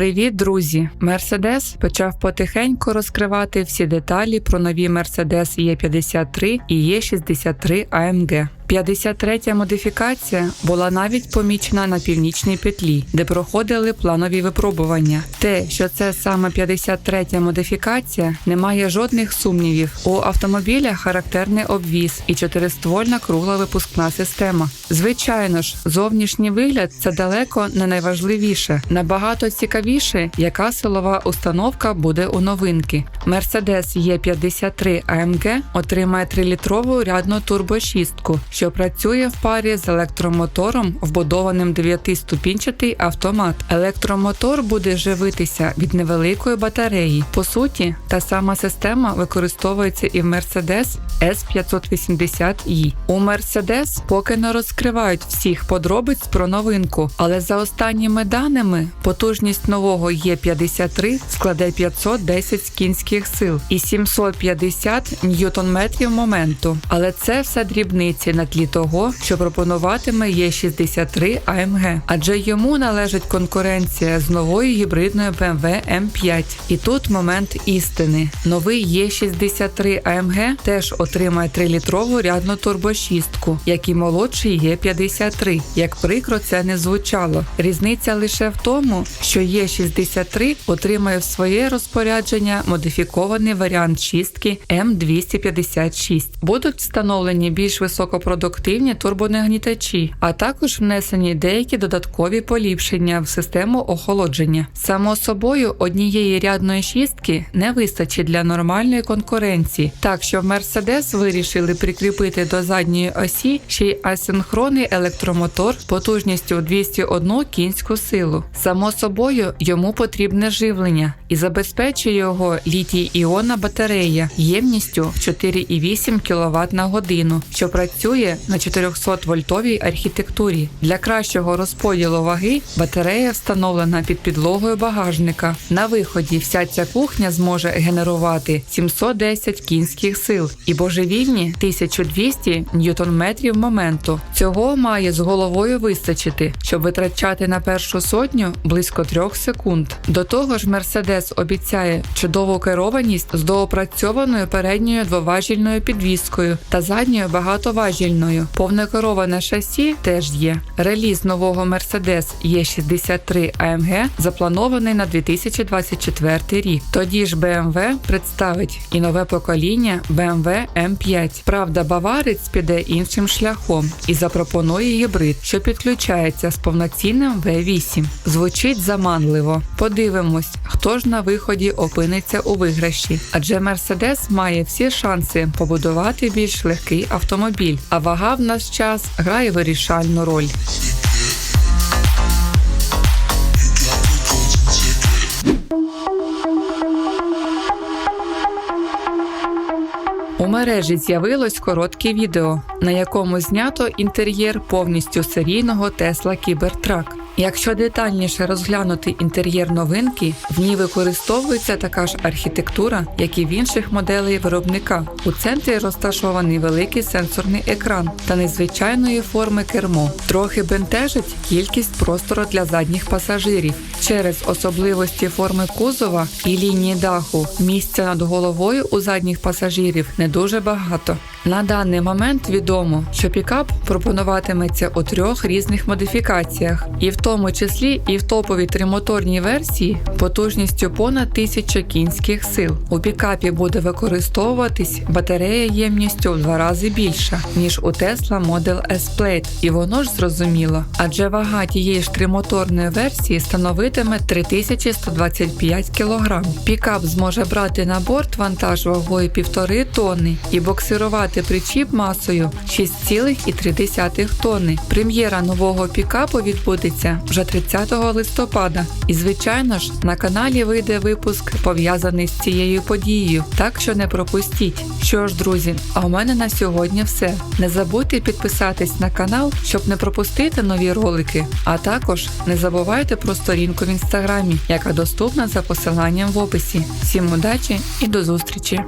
Привіт, друзі! Мерседес почав потихеньку розкривати всі деталі про нові Mercedes E53 і E63 AMG. 53-я модифікація була навіть помічена на північній петлі, де проходили планові випробування. Те, що це саме 53-я модифікація, не має жодних сумнівів. У автомобіля характерний обвіз і чотириствольна кругла випускна система. Звичайно ж, зовнішній вигляд це далеко не найважливіше. Набагато цікавіше, яка силова установка буде у новинки. Mercedes E53 AMG отримає 3-літрову рядну турбошістку, що працює в парі з електромотором, вбудованим 9-ступінчатий автомат. Електромотор буде живитися від невеликої батареї. По суті, та сама система використовується і в Mercedes S580i. У Mercedes поки не розкривають всіх подробиць про новинку, але за останніми даними потужність нового Е53 складе 510 кінських сил і 750 ньютон-метрів моменту. Але це все дрібниці на тлі того, що пропонуватиме Е63 AMG, адже йому належить конкуренція з новою гібридною BMW M5. І тут момент істини. Новий Е63 AMG теж отримає 3-літрову рядну турбошістку, як і молодший Е53. Як прикро це не звучало. Різниця лише в тому, що Е63 отримає в своє розпорядження модифікований варіант шістки М256. Будуть встановлені більш високопродуктивні турбонагнітачі, а також внесені деякі додаткові поліпшення в систему охолодження. Само собою, однієї рядної шістки не вистачить для нормальної конкуренції, так що в Mercedes вирішили прикріпити до задньої осі ще й асинхронний електромотор потужністю 201 кінську силу. Само собою, йому потрібне живлення і забезпечує його літій іонна батарея ємністю 4,8 кВт на годину, що працює на 400 вольтовій архітектурі. Для кращого розподілу ваги батарея встановлена під підлогою багажника. На виході вся ця кухня зможе генерувати 710 кінських сил і божевільні 1200 ньютон-метрів моменту. Цього має з головою вистачити, щоб витрачати на першу сотню близько 3 секунд. До того ж, Mercedes обіцяє чудову керованість з доопрацьованою передньою двоважільною підвіскою та задньою багатоважільною. Повнокероване шасі теж є. Реліз нового Mercedes E63 AMG запланований на 2024 рік. Тоді ж BMW представить і нове покоління BMW M5. Правда, баварець піде іншим шляхом і запропонує гібрид, що підключається з повноцінним V8. Звучить заманливо. Подивимось, хто ж на виході опиниться у виграші, адже Mercedes має всі шанси побудувати більш легкий автомобіль, а вага в наш час грає вирішальну роль. У мережі з'явилось коротке відео, на якому знято інтер'єр повністю серійного Тесла Cybertruck. Якщо детальніше розглянути інтер'єр новинки, в ній використовується така ж архітектура, як і в інших моделей виробника. У центрі розташований великий сенсорний екран та незвичайної форми кермо. Трохи бентежить кількість простору для задніх пасажирів. Через особливості форми кузова і лінії даху місця над головою у задніх пасажирів не дуже багато. На даний момент відомо, що пікап пропонуватиметься у трьох різних модифікаціях, і в тому числі і в топовій тримоторній версії потужністю понад 1000 кінських сил. У пікапі буде використовуватись батарея ємністю в два рази більша, ніж у Tesla Model S Plate. І воно ж зрозуміло, адже вага тієї ж тримоторної версії становитиме 3125 кг. Пікап зможе брати на борт вантаж вагою 1,5 тонни і боксирувати причіп масою 6,3 тонни. Прем'єра нового пікапу відбудеться вже 30 листопада. І, звичайно ж, на каналі вийде випуск пов'язаний з цією подією, так що не пропустіть. Що ж, друзі, а у мене на сьогодні все. Не забудьте підписатись на канал, щоб не пропустити нові ролики. А також не забувайте про сторінку в інстаграмі, яка доступна за посиланням в описі. Всім удачі і до зустрічі!